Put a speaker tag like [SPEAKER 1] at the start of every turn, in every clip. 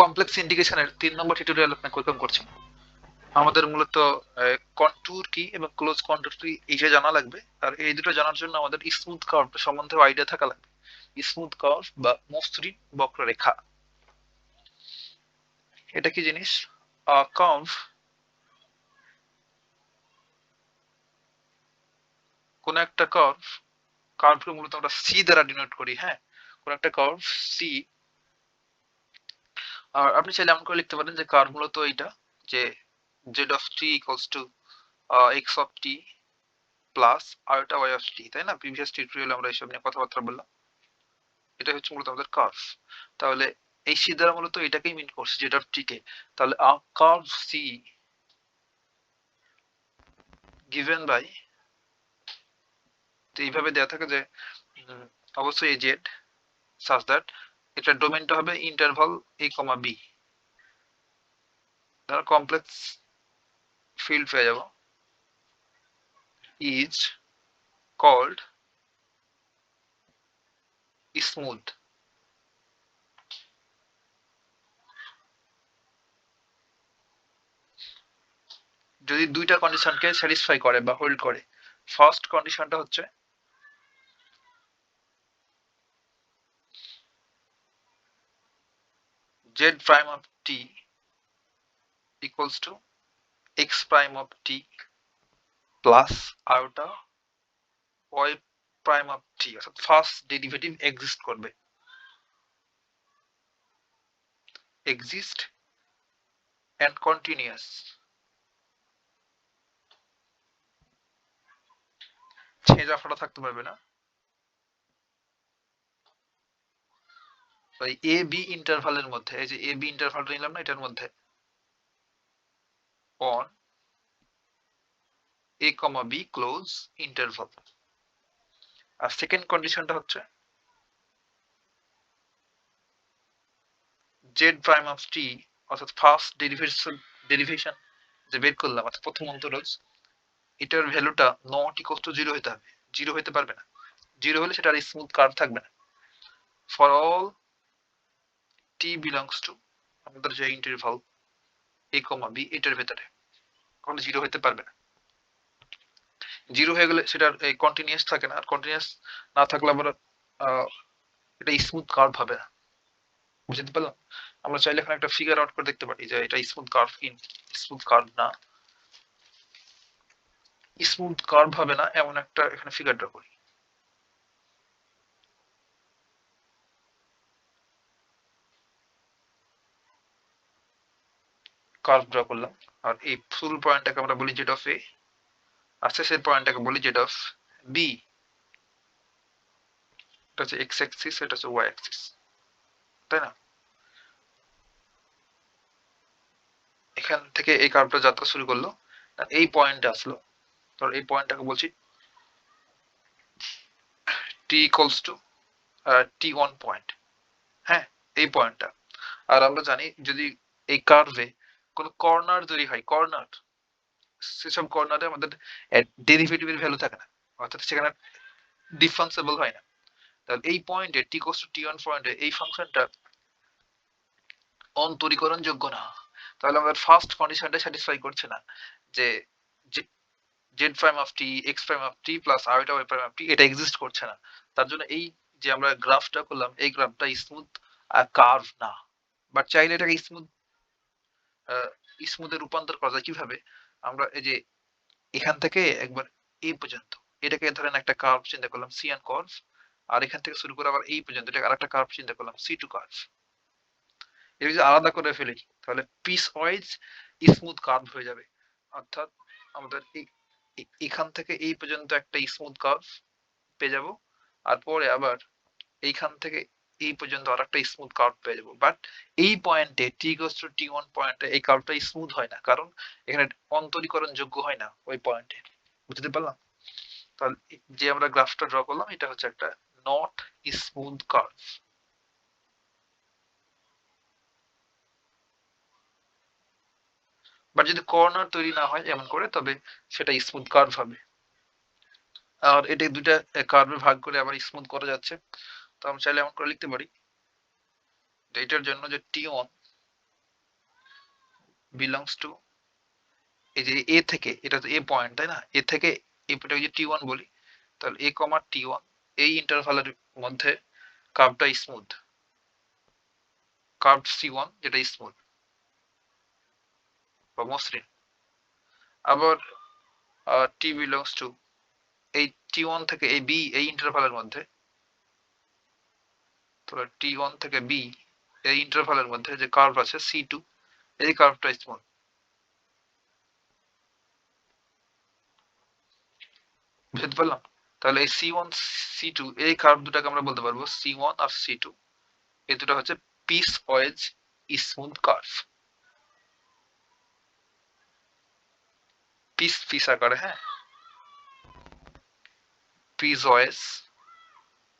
[SPEAKER 1] Complex ইন্ডিকেশনের তিন নম্বর tutorial আপনাকে welcome করছি। আমাদের মূলত কন্ট্যুর কি এবং ক্লোজ কন্ট্যুর কি এইটা জানা লাগবে, আর এই দুটো জানার জন্য আমাদের স্মুথ কার্ভ সম্বন্ধে আইডিয়া থাকা লাগবে। স্মুথ কার্ভ বা মসৃণ বক্ররেখা। এটা কি জিনিস? কার্ভ কোন একটা কার্ভ কার্ভকে মূলত আমরা সি দ্বারা ডিনোট করি হ্যাঁ? কোন একটা কার্ভ সি আর আপনি চাইলে এমন করে লিখতে পারেন যে কার মূলত এইটা, যে Z of T equals to X of T plus iota Y of T তাই না? প্রিভিয়াস টিউটোরিয়ালে আমরা এইসব নিয়ে কথাবার্তা বললাম। এটা হচ্ছে মূলত আমাদের কার্ভ তাহলে এই সি দ্বারা মূলত এটাকেই মিন করছে জেড অফ টি কে। তাহলে কার্ভ সি বাই তো এইভাবে দেওয়া থাকে যে অবশ্যই এই জেড সাজ দ্যাট এটা ডোমেনটা হবে ইন্টারভাল এ কমা বি ধরো কমপ্লেক্স ফিল্ড পেয়ে যাব। ইজ কল্ড স্মুথ যদি দুইটা কন্ডিশনকে স্যাটিসফাই করে বা হোল্ড করে ফার্স্ট কন্ডিশনটা হচ্ছে z prime of t equals to x prime of t plus iota y prime of t, অর্থাৎ ফার্স্ট ডেরিভেটিভ এক্সিস্ট করবে। এক্সিস্ট অ্যান্ড কন্টিনিউয়াস ছেঁচা ফাটা থাকতে পারবে না। এই এ বি ইন্টারভালের মধ্যে, এই যে এ বি ইন্টারভালটা নিলাম না, এটার মধ্যে। On A comma B close interval R second কন্ডিশনটা হচ্ছে জেড প্রাইম অফ টি অর্থাৎ ফার্স্ট ডেরিভেশন ডেরিভেশন যে বের করলাম, অর্থাৎ প্রথম অন্তরজ এটার ভ্যালুটা নট ইকোয়াল টু জিরো হতে হবে। জিরো হতে পারবে না। জিরো হলে সেটা আর স্মুথ কার্ভ থাকবে না। For all T belongs to আমাদের যে ইন্টারভাল এ কমা বি এটার ভেতরে। কখনো জিরো হতে পারবে না। জিরো হয়ে গেলে সেটার কন্টিনিউয়াস থাকে না। আর কন্টিনিউয়াস না থাকলে আবার এটা স্মুথ কার্ভ হবে না। বুঝতে পারলাম? আমরা চাইলে এখানে একটা ফিগার আউট করে দেখতে পারি যে এটা smooth curve in smooth curve না। স্মুথ কার্ভ হবে না, এমন একটা এখানে ফিগার ড্র করি। কার্ভ ড্র করলাম। আর এই ফুল পয়েন্টটাকে আমরা বলি জেড অফ এ আর শেষের পয়েন্টটাকে বলি জেড অফ বি এটা হচ্ছে এক্স অ্যাক্সিস এটা হচ্ছে ওয়াই অ্যাক্সিস তাই না? এখান থেকে এই কার্ভটা যাত্রা শুরু করল এই পয়েন্টে আসলো। ধর এই পয়েন্টটাকে বলছি T equals to T one point হ্যাঁ? এই পয়েন্টটা আর আমরা জানি যদি এই কার্ভে কোন কর্নার তৈরি হয় কর্নার সেসব কর্নারে আমাদের ডেরিভেটিভের ভ্যালু থাকে না, অর্থাৎ সেখানে ডিফারেন্সিবল হয় না। তাহলে এই পয়েন্টে টি কোস টু টি পয়েন্টে এই ফাংশনটা অন্তরীকরণ যোগ্য না। তাহলে আমাদের ফার্স্ট কন্ডিশনটা স্যাটিসফাই করছে না যে Z prime of T X prime of T plus iota Y prime of T এটা এক্সিস্ট করছে না। তার জন্য এই যে আমরা গ্রাফটা করলাম, এই গ্রাফটা স্মুথ আর কার্ভ না। বাট চাইলে এটাকে স্মুথ স্মুথে রূপান্তর করা যায়। কীভাবে? আমরা এই যে এখান থেকে একবার এই পর্যন্ত, এটাকে ধরেন একটা কার্ভ চিন্তা করলাম সি অ্যান্ড কার্ভ আর এখান থেকে শুরু করে আবার এই পর্যন্ত এটা আরেকটা কার্ভ চিন্তা করলাম সি টু কার্ভ এটা যদি আলাদা করে ফেলি, তাহলে পিস ওয়াইজ স্মুথ কার্ভ হয়ে যাবে। অর্থাৎ আমাদের এখান থেকে এই পর্যন্ত একটা স্মুথ কার্ভ পেয়ে যাব, আর পরে আবার এইখান থেকে এই পর্যন্ত আর একটা স্মুথ কার্ভ পেয়ে যাব। বাট এই পয়েন্টে টি গোস টু টি ওয়ান পয়েন্টে এই কার্ভটা স্মুথ হয় না। কারণ এখানে অন্তরীকরণ যোগ্য হয় না ওই পয়েন্টে বুঝতে পারলাম? তাহলে যে আমরা গ্রাফটা ড্র করলাম, এটা হচ্ছে একটা নট স্মুথ কার্ভ বাট যদি কর্নার তৈরি না হয় এমন করে, তবে সেটা স্মুথ কার্ভ হবে। আর এটা দুইটা কার্ভে ভাগ করে আবার স্মুথ করা যাচ্ছে। তো আমি চাইলে এমন করে লিখতে পারি। এটার জন্য যে টি ওয়ান বিলংস টু এই যে এ থেকে, এটা তো এ পয়েন্ট তাই না? এ থেকে এটাকে যে টি ওয়ান বলি, তাহলে এ কমা টি ওয়ান এই ইন্টারভালের মধ্যে কার্ভটা স্মুথ কার্ভ সি ওয়ান যেটা স্মুথ বা মসৃণ আবার টি বিলংস টু এই টি ওয়ান থেকে এই বি এই ইন্টারভালের মধ্যে তাহলে টি ওয়ান থেকে বি এই ইন্টারভালের মধ্যে যে কার্ভ আছে সি টু এই কার্ভটা স্মুথ বুঝতে পারলাম? তাহলে এই সি ওয়ান সি টু এই কার্ভ দুটাকে আমরা বলতে পারব সি ওয়ান আর সি টু এই দুটো হচ্ছে piecewise smooth curve piece piece আকারে হ্যাঁ? পিস ওয়েজ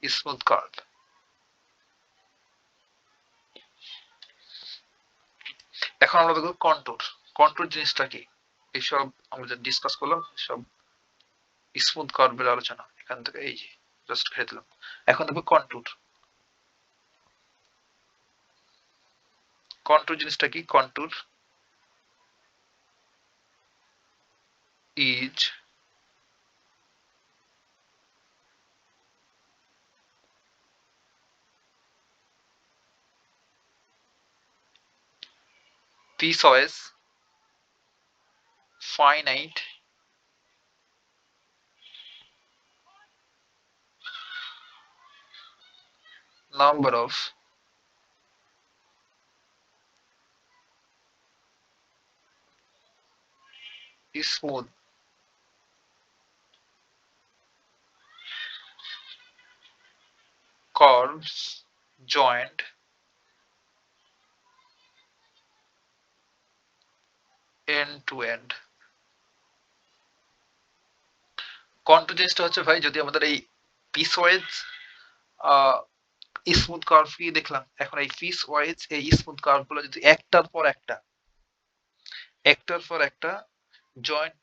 [SPEAKER 1] স্মুথ কার্ভ এখন আমরা দেখব কন্ট্রোল কন্ট্রোল জিনিসটা কি? এইসব আমরা যা ডিসকাস করলাম, সব স্মুথ কার্ভের আলোচনা। এখান থেকে এই যে জাস্ট খেয়ে দিলাম। এখন দেখব কন্ট্রোল কন্ট্রোল জিনিসটা কি? Control is piecewise finite number of is smooth. Curves joined end to end. কন্টু জিনিসটা হচ্ছে ভাই, যদি আমাদের এই পিস ওয়াইজ স্মুথ কার্ভ কি দেখলাম? এখন এই পিস ওয়াইজ এই স্মুথ কার্ভগুলো যদি একটার পর একটা, একটার পর একটা জয়েন্ট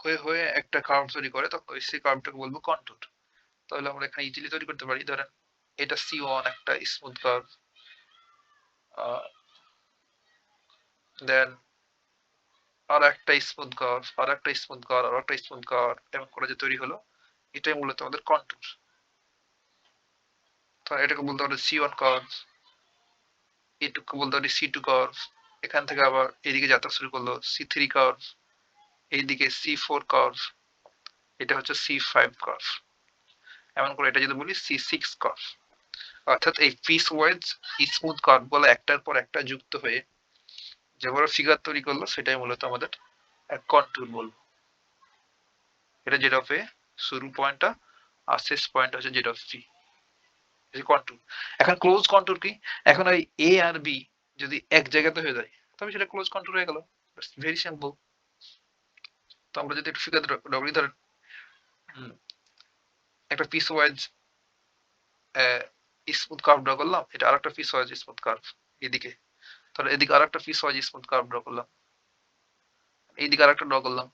[SPEAKER 1] হয়ে হয়ে একটা কার্ভ তৈরি করে, তখন সেই কার্ভটাকে বলব কন্টুর তাহলে আমরা এখানে ইজিলি তৈরি করতে পারি, ধরেন এটা সি ওয়ান একটা স্মুথ কার্ভ দেন আর একটা স্মুথ কার্ভ আর একটা স্মুথ কার্ভ আর একটা স্মুথ কার্ভ এমন করে যে তৈরি হলো, এটাই মূলত আমাদের কন্টুর তো এটাকে বলতে পারি সি ওয়ান কার্ভ এটুকু বলতে পারি সি টু কার্ভ এখান থেকে আবার এদিকে যাত্রা শুরু করল সি থ্রি কার্ভ এইদিকে সি ফোর কার্ভ এটা হচ্ছে সি ফাইভ কার্ভ এমন করে এটা যদি বলি সি সিক্স কার্ভ অর্থাৎ এই পিস ওয়াইজ স্মুথ কার্ভ বলে একটার পর একটা যুক্ত হয়ে যে বড় ফিগার তৈরি করল, সেটাই মূলত আমাদের এক কন্টুর বলব। এটা জেড অফ এ শুরু পয়েন্টটা আর শেষ পয়েন্ট হচ্ছে জেড অফ সি কন্টুর এখন ক্লোজ কন্ট্রোল কি? এখন ওই এ আর বি যদি এক জায়গাতে হয়ে যায় তবে সেটা ক্লোজ কন্ট্রোল হয়ে গেল। ভেরি সিম্পল তো আমরা যদি একটু ফিগার ডবলি ধরেন একটা piecewise smooth curve draw করলাম, এটা আরেকটা পিস ওয়াইজ স্মুথ কার্ভ এদিকে। তাহলে এদিকে আরেকটা piecewise smooth curve draw করলাম। এইদিকে আরেকটা ড্র করলাম।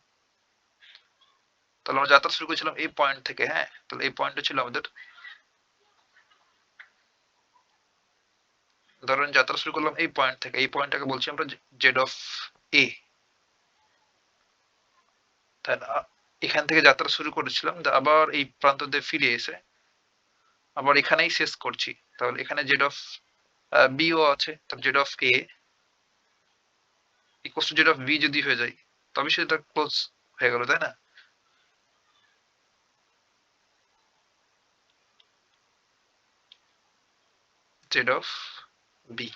[SPEAKER 1] তাহলে আমরা যাত্রা শুরু করেছিলাম এই পয়েন্ট থেকে হ্যাঁ? তাহলে এই পয়েন্টটা ছিল আমাদের। ধরেন যাত্রা শুরু করলাম এই পয়েন্ট থেকে। এই পয়েন্টটাকে বলছি আমরা জেড অফ এ তাহলে এখান থেকে যাত্রা শুরু করেছিলাম আবার এই প্রান্ত দিয়ে ফিরে এসে আবার এখানেই শেষ করছি। তাহলে এখানে জেড অফ বিও আছে তাহলে Z of A equal to Z of B যদি হয়ে যায় তবে সেটা ক্লোজ হয়ে গেল, তাই না? জেড অফ বি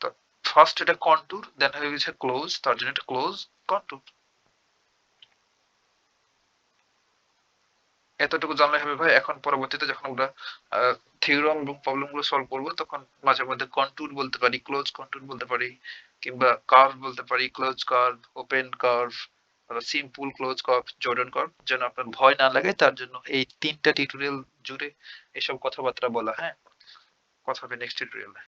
[SPEAKER 1] তো ফার্স্ট এটা কন্টুর দেন হয়ে গেছে ক্লোজ তার জন্য এটা ক্লোজ কন্টুর এতটুকু জানলে হবে ভাই, এখন পরবর্তীতে যখন আমরা থিওরাম এবং প্রবলেমগুলো সলভ করব, তখন মাঝে মধ্যে কন্টুর বলতে পারি ক্লোজ কন্টুর বলতে পারি, কিংবা কার্ভ বলতে পারি close curve open curve simple close curve Jordan curve যেন আপনার ভয় না লাগে, তার জন্য এই তিনটা টিউটোরিয়াল জুড়ে এসব কথাবার্তা বলা হ্যাঁ? কথা হবে নেক্সট টিউটোরিয়ালে